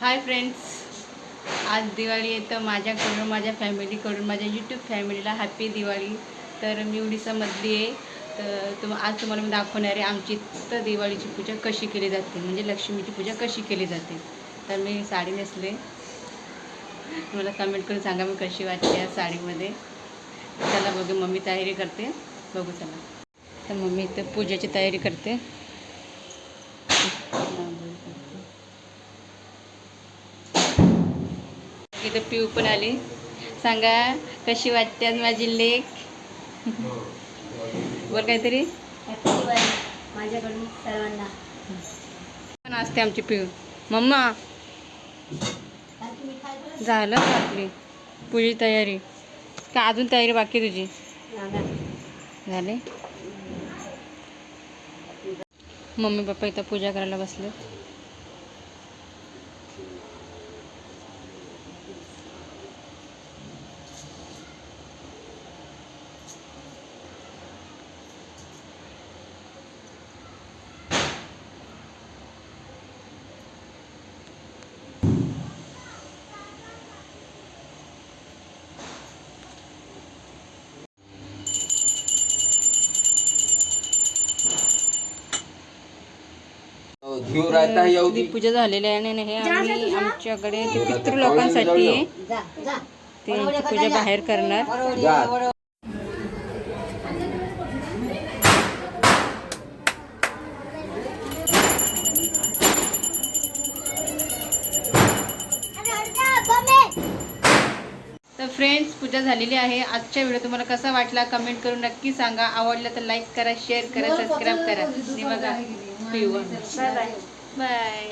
Hi friends. आज दिवाळी आहे तर माझ्याकडून माझ्या फॅमिलीकडून माझ्या यूट्यूब फॅमिलीला हॅपी दिवाळी. तर मी उडीसामधली आहे. तर तुम आज तुम्हाला मी दाखवणार आहे आमची इथं दिवाळीची पूजा कशी केली जाते. म्हणजे लक्ष्मीची पूजा कशी केली जाते. तर मी साडी नेसले. मला कमेंट करून सांगा मी कशी वाटते या साडीमध्ये. चला बघू मम्मी तयारी करते. बघू चला. तर मम्मी इथं पूजेची तयारी करते. इथं पिऊ पण आली. सांगा कशी वाटते माझी लेक? बोल काहीतरी? हॅपी दिवाळी माझ्याकडून सर्वांना. पण असते आमची पिऊ? मम्मा. झालं का आपली पूजेची तयारी? का अजून तयारी बाकी तुझी? झाली. मम्मी पप्पा इथं पूजा करायला बसले येऊ ती पूजा झालेली आहे आणि हे आम्ही आमच्याकडे ते पितृ लोकांसाठी आहे जा जा. त्यांची पूजा बाहेर करणार. तर फ्रेंड्स पूजा झालेली आहे. आजच्या व्हिडिओ तुम्हाला कसा वाटला कमेंट करून नक्की सांगा. आवडलं तर लाईक करा शेअर करा सबस्क्राईब करा. बाय